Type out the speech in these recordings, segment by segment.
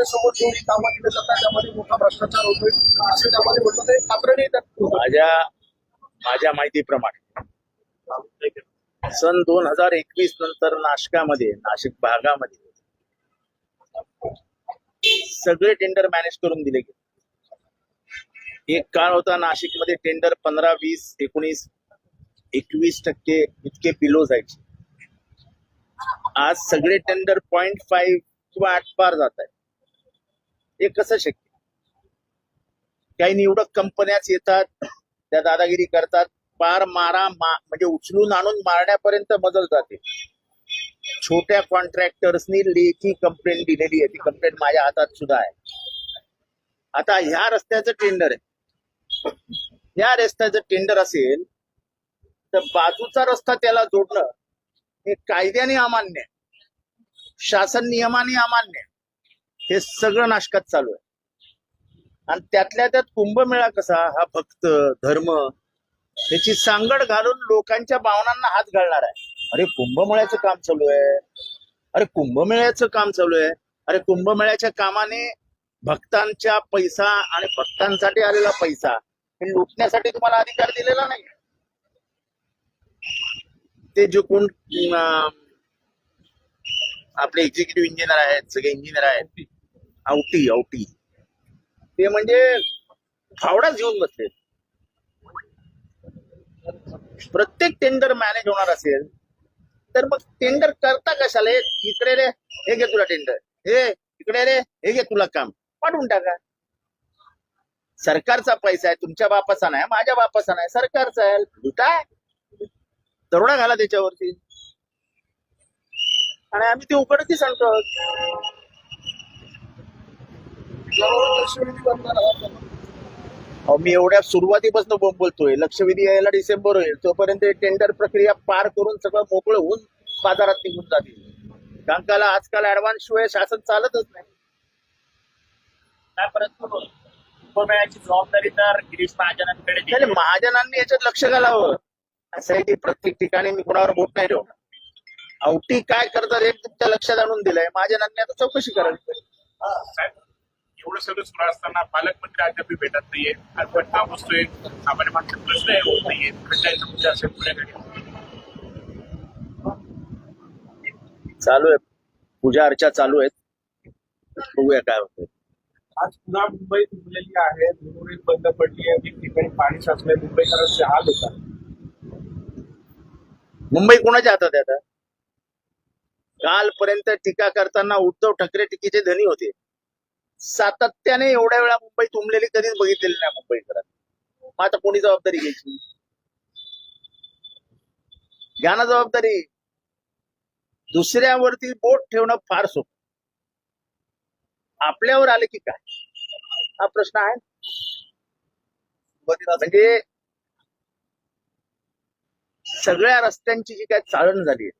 नजरेसमोर घेऊन ही कामं दिली जातात त्यामध्ये मोठा भ्रष्टाचार होतोय असं त्यामध्ये म्हटलं ते खात्रीने माझ्या माझ्या माहितीप्रमाणे. सन दोन हजार एकवीस नंतर नाशकामध्ये नाशिक भागामध्ये सगळे टेंडर मॅनेज करून दिले गेले. एक काळ होता नाशिकमध्ये टेंडर पंधरा वीस एकोणीस एकवीस टक्के इतके बिलो जायचे. आज सगळे टेंडर पॉईंट फाईव्ह किंवा आठ पार जात आहे हे कसं शक्य? काही निवडक कंपन्याच येतात त्या दादागिरी करतात पार मारा मा म्हणजे उचलून आणून मारण्यापर्यंत बदल जाते. छोट्या कॉन्ट्रॅक्टर्सनी लेखी कंप्लेंट दिलेली आहे. ती कंप्लेंट माझ्या हातात सुद्धा आहे. आता ह्या रस्त्याचं टेंडर आहे. ह्या रस्त्याचं टेंडर असेल तर बाजूचा रस्ता त्याला जोडणं हे कायद्याने अमान्य शासन नियमाने अमान्य आहे. हे सगळं नाशकात चालू आहे. आणि त्यातल्या त्यात कुंभमेळा कसा हा भक्त धर्म त्याची सांगड घालून लोकांच्या भावनांना हात घालणार आहे. अरे कुंभमेळ्याचं काम चालू आहे. अरे कुंभमेळ्याचं काम चालू आहे. अरे कुंभमेळ्याच्या कामाने भक्तांच्या पैसा आणि भक्तांसाठी आलेला पैसा हे लुटण्यासाठी तुम्हाला अधिकार दिलेला नाही. ते जे कोण आपले एक्झिक्युटिव्ह इंजिनियर आहेत सगळे इंजिनियर आहेत. आवटी आवटी ते म्हणजे फावडाच घेऊन बसले. प्रत्येक टेंडर मॅनेज होणार असेल तर मग टेंडर करता कशाला? इकडे रे हे घे तुला टेंडर हे इकडे रे हे घे तुला काम. पाठवून टाका. सरकारचा पैसा आहे तुमच्या बापाचा नाही माझ्या बापाचा नाही सरकारचा आहे. लुटा दरोडा घाला त्याच्यावरती. आणि आम्ही ते उघडती सांगतो अहो, मी एवढ्या सुरुवातीपासून बोंब बोलतोय. लक्षवेधी यायला डिसेंबर होईल. तोपर्यंत टेंडर प्रक्रिया पार करून सगळं मोकळं होऊन बाजारात निघून जातील. का आजकाल ऍडव्हान्स शिवाय शासन चालतच नाही. नाही परंतु कुंभमेळ्याची जबाबदारी तर गिरीश महाजनांकडे दिली. त्याने महाजनांनी याच्यात लक्ष घालावं. असं आहे की प्रत्येक ठिकाणी मी कोणावर बोट नाही ठेवणार. आवटी काय करतात हे तुमच्या लक्षात आणून दिलंय. महाजनांनी आता चौकशी करावी. साहेब, सगळं सुरू असताना पालकमंत्री अद्याप भेटत नाहीये. आपण का बसतोय सामान्य माणसात प्रश्न आहे, होत नाहीये. खंडायचा मुद्दा असेल पुढे चालू आहे. पूजा अर्चा चालू आहेत. बघूया काय होतं आज पुन्हा मुंबई तुंबलेली आहे. मुंबई बंद पडली आहे. अनेक ठिकाणी पाणी साचलंय. मुंबईकरांचे हाल होतात. मुंबई कोणाच्या हातात आहे आता? कालपर्यंत टीका करताना उद्धव ठाकरे टीकेचे धनी होते. सातत्याने एवढ्या वेळा मुंबई तुंबलेली कधीच बघितलेली नाही मुंबईकरांनी. मग आता कोणी जबाबदारी घ्यायची? घ्या ना जबाबदारी. दुसऱ्यावरती बोट ठेवणं फार सोपं. आपल्यावर आले की काय? हा प्रश्न आहे. म्हणजे सगळ्या रस्त्यांची जी काय चाळण झाली आहे.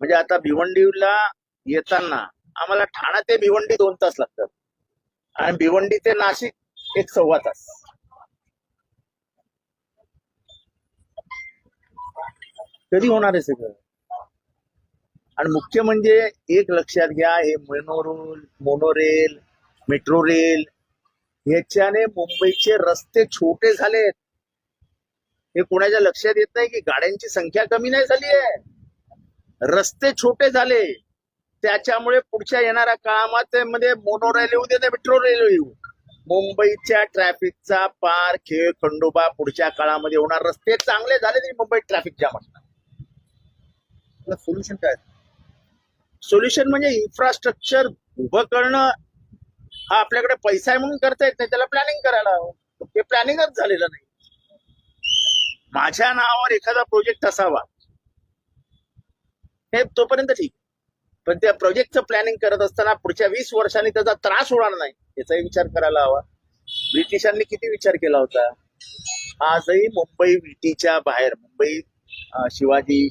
म्हणजे आता भिवंडीला येताना आम्हाला ठाणा ते भिवंडी दोन तास लागतात. आणि भिवंडी ते नाशिक एक सव्वा तास. कधी होणार आहे सगळं? आणि मुख्य म्हणजे एक लक्षात घ्या हे मोनोरेल मोनोरेल मेट्रो रेल ह्याच्याने मुंबईचे रस्ते छोटे झालेत. हे कोणाच्या लक्षात येत नाही की गाड्यांची संख्या कमी नाही झाली आहे? रस्ते छोटे झाले. त्याच्यामुळे पुढच्या येणाऱ्या काळामध्ये मध्ये मोनोरेल येऊ दे मेट्रो रेल येऊ. मुंबईच्या ट्रॅफिकचा पार खेळ खंडोबा पुढच्या काळामध्ये होणार. रस्ते चांगले झाले तरी मुंबईत ट्रॅफिक जाम असणार. सोल्युशन काय? सोल्युशन म्हणजे इन्फ्रास्ट्रक्चर उभं करणं. हा आपल्याकडे पैसा आहे म्हणून करता येत नाही. त्याला प्लॅनिंग करायला हवं. ते प्लॅनिंगच झालेलं नाही. माझ्या नावावर एखादा प्रोजेक्ट असावा. हे तोपर्यंत ठीक. पण त्या प्रोजेक्टचं प्लॅनिंग करत असताना पुढच्या वीस वर्षांनी त्याचा त्रास होणार नाही याचाही विचार करायला हवा. ब्रिटिशांनी किती विचार केला होता? आजही मुंबई विटीच्या बाहेर मुंबई शिवाजी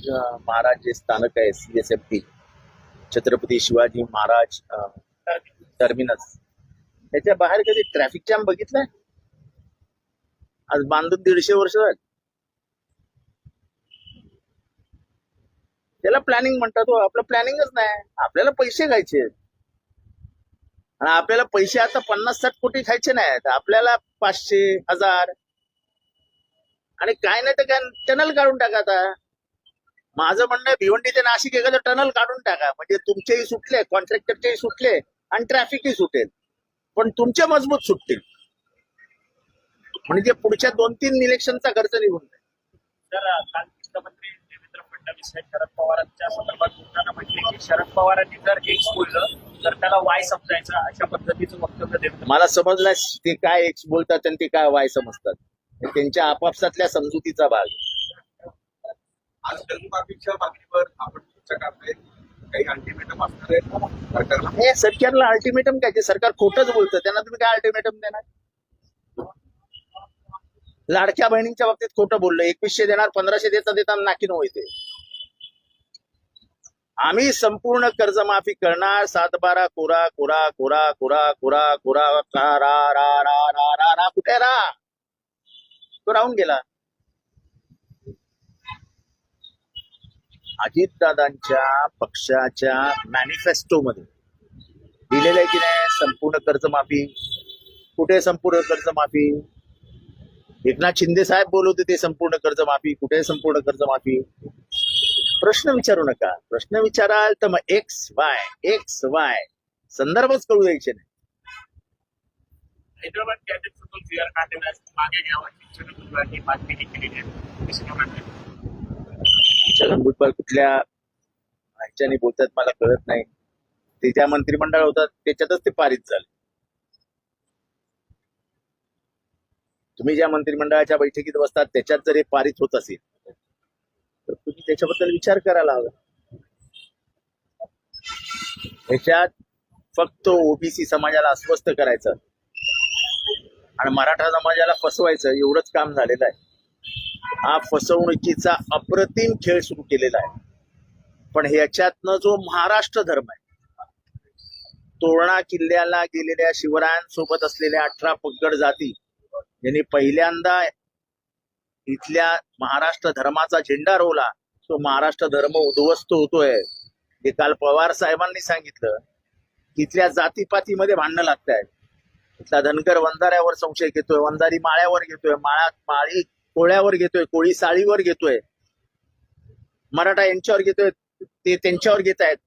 महाराज जे स्थानक आहे सीएसएफटी छत्रपती शिवाजी महाराज टर्मिनस त्याच्या बाहेर कधी ट्रॅफिक जॅम बघितलाय? आज बांधून दीडशे वर्ष झाली. त्याला प्लॅनिंग म्हणतात हो. आपलं प्लॅनिंगच नाही. आपल्याला पैसे घ्यायचे आणि आपल्याला पैसे आता पन्नास साठ कोटी खायचे नाहीत. आपल्याला पाचशे हजार. आणि काय नाही तर काय टनल काढून टाका आता. माझं म्हणणं आहे भिवंडी ते नाशिक एखादं टनल काढून टाका. म्हणजे तुमचेही सुटले कॉन्ट्रॅक्टरचेही सुटले आणि ट्रॅफिकही सुटेल. पण तुमचे मजबूत सुटतील. म्हणजे पुढच्या दोन तीन इलेक्शनचा खर्च निघून जाईल. हे शरद पवारांच्या संदर्भात बोलताना म्हटले की शरद पवारांनी जर एक्स बोललं तर त्याला वाय समजायचं अशा पद्धतीचं वक्तव्य देवेंद्र मला समजलं ते काय एक्स बोलतात आणि ते काय वाय समजतात. हे त्यांच्या आपापसातल्या समजुतीचा भाग. आज मागणीवर आपण चर्चा करताय. काही अल्टिमेटम असणार आहे सरकारला हे सरकारला अल्टिमेटम काय? ते सरकार खोटंच बोलतं. त्यांना तुम्ही काय अल्टिमेटम देणार? लाडक्या बहिणींच्या बाबतीत खोटं बोललं. एकवीसशे देणार पंधराशे देता देता नाकी होते आम्ही संपूर्ण कर्जमाफी करणार. सातबारा कोरा कोरा कोरा कोरा कोरा कोरा रा रा रा रा रा रा कुठे रा? तो राहून गेला. अजितदादांच्या पक्षाच्या मॅनिफेस्टो मध्ये दिलेलं आहे की नाही? संपूर्ण कर्जमाफी. कुठे संपूर्ण कर्जमाफी? एकनाथ शिंदे साहेब बोलवते ते संपूर्ण कर्जमाफी. कुठे संपूर्ण कर्जमाफी? प्रश्न विचारू नका. प्रश्न विचाराल तर मग एक्स वाय एक्स वाय संदर्भच कळू द्यायचे नाही. हैदराबाद छगन भुजबळ कुठल्या ह्याच्याने बोलतात मला कळत नाही. ते ज्या मंत्रिमंडळ होतात त्याच्यातच ते पारित झाले. तुम्ही ज्या मंत्रिमंडळाच्या बैठकीत बसतात त्याच्यात जर हे पारित होत असेल त्याच्याबद्दल विचार करायला हवा. ह्याच्यात फक्त ओबीसी समाजाला अस्वस्थ करायचं आणि मराठा समाजाला फसवायचं एवढंच काम झालेलं आहे. हा फसवणुकीचा अप्रतिम खेळ सुरू केलेला आहे. पण ह्याच्यातनं जो महाराष्ट्र धर्म आहे तोरणा किल्ल्याला गेलेल्या शिवरायांसोबत असलेल्या अठरा पगड जाती यांनी पहिल्यांदा इथल्या महाराष्ट्र धर्माचा झेंडा रोवला. तो महाराष्ट्र धर्म उद्ध्वस्त होतोय हे काल पवार साहेबांनी सांगितलं तिथल्या जातीपातीमध्ये भांडणं लागत आहेत तिथला धनगर वंधाऱ्यावर संशय घेतोय वंधारी माळ्यावर घेतोय माळा माळी कोळ्यावर घेतोय कोळी साळीवर घेतोय. मराठा यांच्यावर घेतोय ते त्यांच्यावर घेत आहेत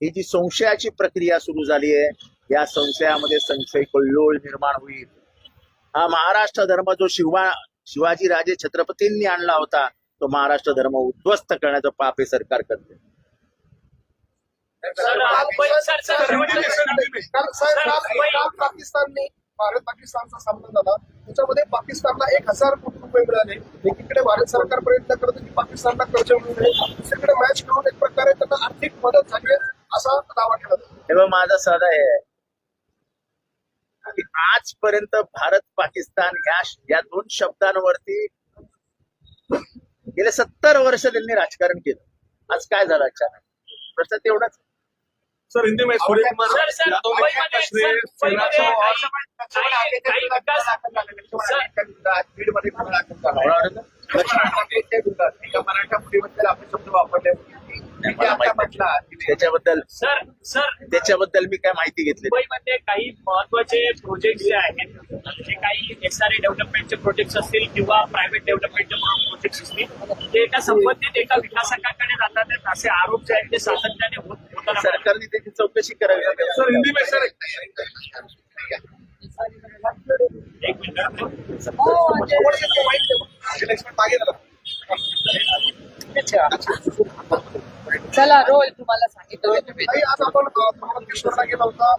ही जी संशयाची प्रक्रिया सुरू झाली आहे या संशयामध्ये संशय कल्लोळ निर्माण होईल. हा महाराष्ट्र धर्म जो शिवा शिवाजी राजे छत्रपतींनी आणला होता तो महाराष्ट्र धर्म उद्ध्वस्त करण्याचं पाप हे सरकार करते पाकिस्तानने भारत पाकिस्तानचा सामना झाला त्याच्यामध्ये पाकिस्तानला एक हजार कोटी रुपये मिळाले एकीकडे भारत सरकार प्रयत्न करत होती की पाकिस्तानला कर्ज मिळू नये दुसरीकडे मॅच करून एक प्रकारे त्यांना आर्थिक मदत झाली आहे, असा दावा केला जातो. हे बघ माझा साधा आहे की आजपर्यंत भारत पाकिस्तान ह्या या दोन शब्दांवरती गेले सत्तर वर्ष त्यांनी राजकारण केलं आज काय झालं अचानक प्रश्न तेवढाच सर हिंदी में मराठा मुलीबद्दल आपण शब्द वापरले नाही. त्याच्याबद्दल सर सर. त्याच्याबद्दल मी काय माहिती घेतली. मुंबईमध्ये काही महत्त्वाचे प्रोजेक्ट जे आहेत जे काही एसआरए डेव्हलपमेंटचे प्रोजेक्ट असतील किंवा प्रायव्हेट डेव्हलपमेंटचे प्रोजेक्ट असतील ते एका संबंधित एका विकासकाकडे जातात असे आरोप जे आहेत ते सातत्याने होत सरकारने त्याची चौकशी करावी सर हिंदी में सर एक मिनिट मागे झाला. चला रोल तुम्हाला सांगितलं. आज आपण अ, गेला होता.